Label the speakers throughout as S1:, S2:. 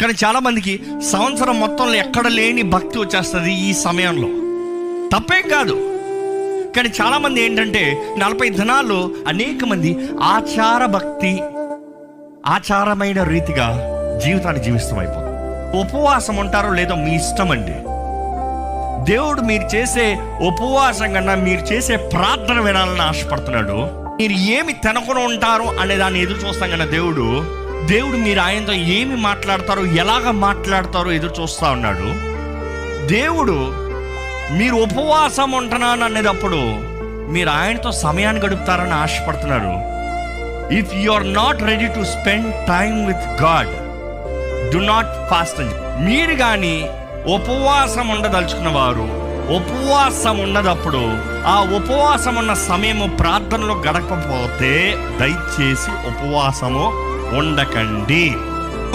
S1: కానీ చాలా మందికి సంవత్సరం మొత్తంలో ఎక్కడ లేని భక్తి వచ్చేస్తుంది ఈ సమయంలో. తప్పేం కాదు. కానీ చాలా మంది ఏంటంటే నలభై దినాల్లో అనేక మంది ఆచార భక్తి ఆచారమైన రీతిగా జీవితాన్ని జీవిస్తాం అయిపోతుంది ఉపవాసం ఉంటారో లేదో మీ ఇష్టం అండి. దేవుడు మీరు చేసే ఉపవాసం కన్నా మీరు చేసే ప్రార్థన వినాలని ఆశపడుతున్నాడు. మీరు ఏమి తినకుండా ఉంటారు అనే దాన్ని ఎదురు చూస్తాం కన్నా దేవుడు. దేవుడు మీరు ఆయనతో ఏమి మాట్లాడతారో ఎలాగ మాట్లాడతారో ఎదురు చూస్తా ఉన్నాడు. దేవుడు మీరు ఉపవాసం ఉంటున్నాను అనేటప్పుడు మీరు ఆయనతో సమయాన్ని గడుపుతారని ఆశపడుతున్నారు. If you are not ready to spend time with God do not fast మీరు కానీ ఉపవాసం ఉండదలుచుకున్న వారు ఉపవాసం ఉన్నదప్పుడు ఆ ఉపవాసం ఉన్న సమయము ప్రార్థనలో గడపకపోతే దయచేసి ఉపవాసము ఉండకండి.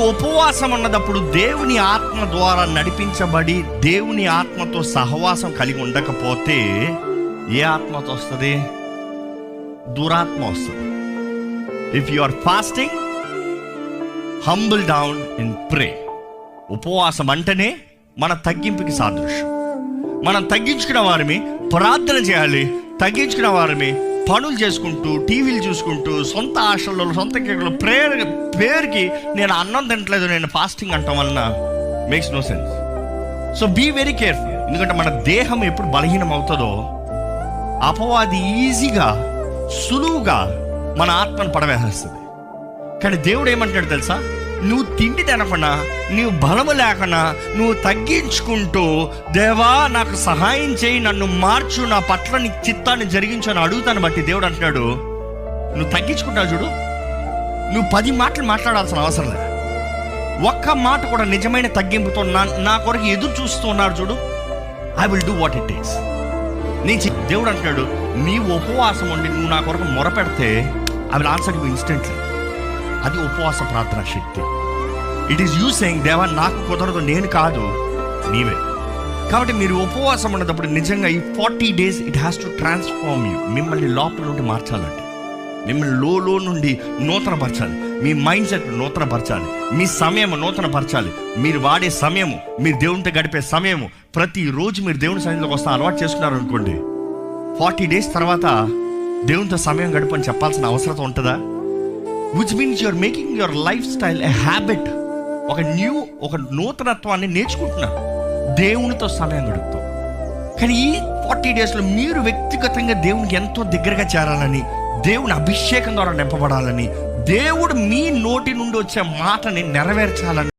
S1: ఉపవాసం ఉన్నదప్పుడు దేవుని ఆత్మ ద్వారా నడిపించబడి దేవుని ఆత్మతో సహవాసం కలిగి ఉండకపోతే ఏ ఆత్మతో వస్తుంది? దురాత్మ వస్తుంది. If you are fasting humble down in pray ఉపవాసం అంటేనే మన తగ్గింపుకి సాదృశ్యం. మనం తగ్గించుకున్న వారిని ప్రార్థన చేయాలి తగ్గించుకున్న వారిని పనులు చేసుకుంటూ టీవీలు చూసుకుంటూ సొంత ఆశల్లో సొంత కేకులు ప్రేయర్ పేరుకి నేను అన్నం తినట్లేదు నేను ఫాస్టింగ్ అంటాం వలన makes no sense so be very careful ఎందుకంటే మన దేహం ఎప్పుడు బలహీనం అవుతుందో అపవాది ఈజీగా సులువుగా మన ఆత్మను పడవేసేస్తుంది. కానీ దేవుడు ఏమంటాడు తెలుసా? నువ్వు తిండి తినకుండా నువ్వు బలము లేకనా? నువ్వు తగ్గించుకుంటూ దేవా నాకు సహాయం చేయి నన్ను మార్చు నా పట్ల నీ చిత్తాన్ని జరిగించు అని అడుగుతాను బట్టి దేవుడు అంటున్నాడు. నువ్వు తగ్గించుకుంటావు చూడు. నువ్వు పది మాటలు మాట్లాడాల్సిన అవసరం లేదు. ఒక్క మాట కూడా నిజమైన తగ్గింపుతో నా నా కొరకు ఎదురు చూస్తూ ఉన్నారు చూడు. I will do what it is నేను దేవుడు అంటున్నాడు నీ ఉపవాసం ఉండి నువ్వు నా కొరకు మొరపెడితే I will answer you instantly అది ఉపవాస ప్రార్థన శక్తి. ఇట్ ఈస్ యూ సెయింగ్ దేవా నాకు కుదరదు నేను కాదు నీవే. కాబట్టి మీరు ఉపవాసం ఉన్నప్పుడు నిజంగా ఈ forty days it has to transform you మిమ్మల్ని లోపల నుండి మార్చాలండి మిమ్మల్ని లోలో నుండి నూతనపరచాలి. మీ మైండ్ సెట్ నూతనపరచాలి. మీ సమయం నూతనపరచాలి. మీరు వాడే సమయము మీరు దేవునితో గడిపే సమయము ప్రతిరోజు మీరు దేవుని సన్నిధిలోకి వస్తా అలవాటు చేసుకున్నారు అనుకోండి. ఫార్టీ డేస్ తర్వాత దేవునితో సమయం గడపని చెప్పాల్సిన అవసరం ఉంటుందా? Which means your making your lifestyle a habit ఒక న్యూ ఒక నూతనత్వాన్ని నేర్చుకుంటున్నారు. దేవునితో సమయం గడుపుతాం. కానీ ఈ ఫార్టీ డేస్లో మీరు వ్యక్తిగతంగా దేవునికి ఎంతో దగ్గరగా చేరాలని దేవుని అభిషేకం ద్వారా నింపబడాలని దేవుడు మీ నోటి నుండి వచ్చే మాటని నెరవేర్చాలని